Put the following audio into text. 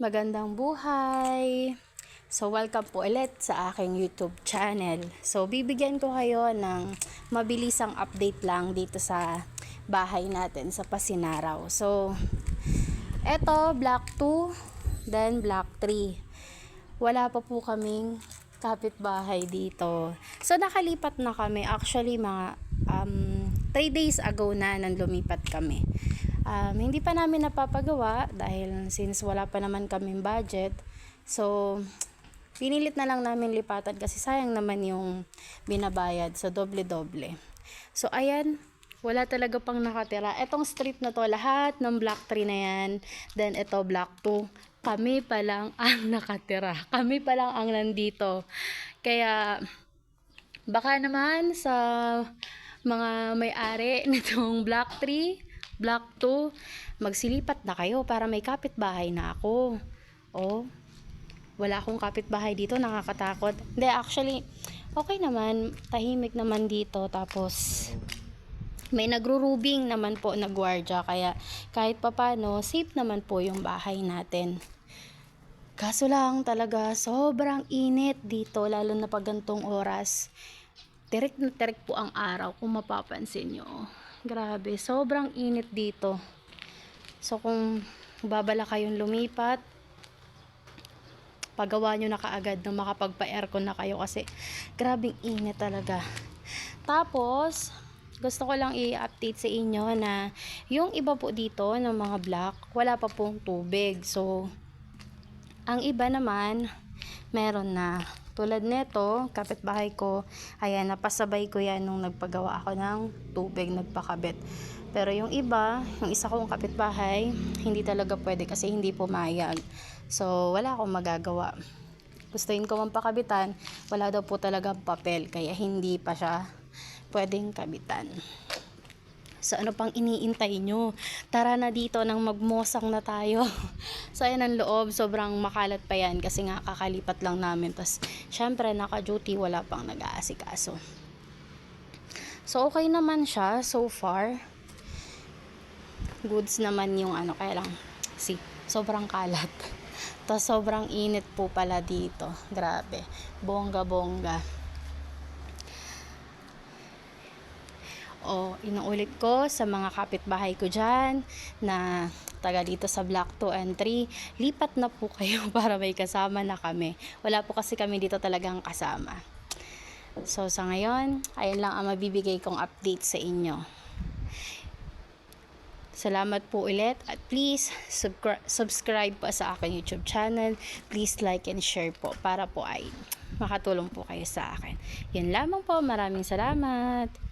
Magandang buhay! So, welcome po ulit sa aking YouTube channel. So, bibigyan ko kayo ng mabilisang update lang dito sa bahay natin sa Pasinaraw. So, eto, block 2, then block 3. Wala pa po kaming kapitbahay dito. So, nakalipat na kami. Actually, mga um, 3 days ago na nang lumipat kami. Um, hindi pa namin napapagawa dahil since wala pa naman kaming budget. So, pinilit na lang namin lipatan kasi sayang naman yung binabayad. So, doble-doble. So, ayan. Wala talaga pang nakatira. Etong street na to, lahat ng block 3 na yan. Then, ito block 2. Kami pa lang ang nakatira. Kami pa lang ang nandito. Kaya, baka naman sa mga may-ari nitong block 3, block 2, magsilipat na kayo para may kapitbahay na ako. Oh, wala akong kapitbahay dito, nakakatakot. Hindi, actually, okay naman, tahimik naman dito, tapos may nagro-rubing naman po na gwardiya, kaya kahit papano, safe naman po yung bahay natin. Kaso lang talaga, sobrang init dito, lalo na pag gantong oras. Tirik na tirik po ang araw, kung mapapansin nyo. Grabe, sobrang init dito. So, kung babala kayong lumipat, pagawa nyo na kaagad na makapagpa-aircon na kayo kasi grabing init talaga. Tapos, gusto ko lang i-update sa inyo na yung iba po dito ng mga block, wala pa pong tubig. So, ang iba naman, meron na. Tulad nito, kapitbahay ko, ayan, napasabay ko yan nung nagpagawa ako ng tubig, nagpakabit. Pero yung iba, yung isa kong kapitbahay, hindi talaga pwede kasi hindi pumayag. So, wala akong magagawa. Gustuin ko mang pakabitan, wala daw po talagang papel, kaya hindi pa siya pwedeng kabitan. So, ano pang iniintay nyo? Tara na dito nang magmosang na tayo. so, ayan ang loob. Sobrang makalat pa yan kasi nga kakalipat lang namin. Tapos, syempre, naka-duty, wala pang nag-aasikaso. So, okay naman siya so far. Goods naman yung ano, kaya lang, see, sobrang kalat. Tapos, sobrang init po pala dito. Grabe. Bongga-bongga. O, inuulit ko sa mga kapitbahay ko dyan na taga dito sa block 2 and 3, lipat na po kayo para may kasama na kami. Wala po kasi kami dito talagang kasama. So, sa ngayon, ayun lang ang mabibigay kong update sa inyo. Salamat po ulit at please subscri- subscribe po sa aking YouTube channel. Please like and share po para po ay makatulong po kayo sa akin. Yun lamang po. Maraming salamat.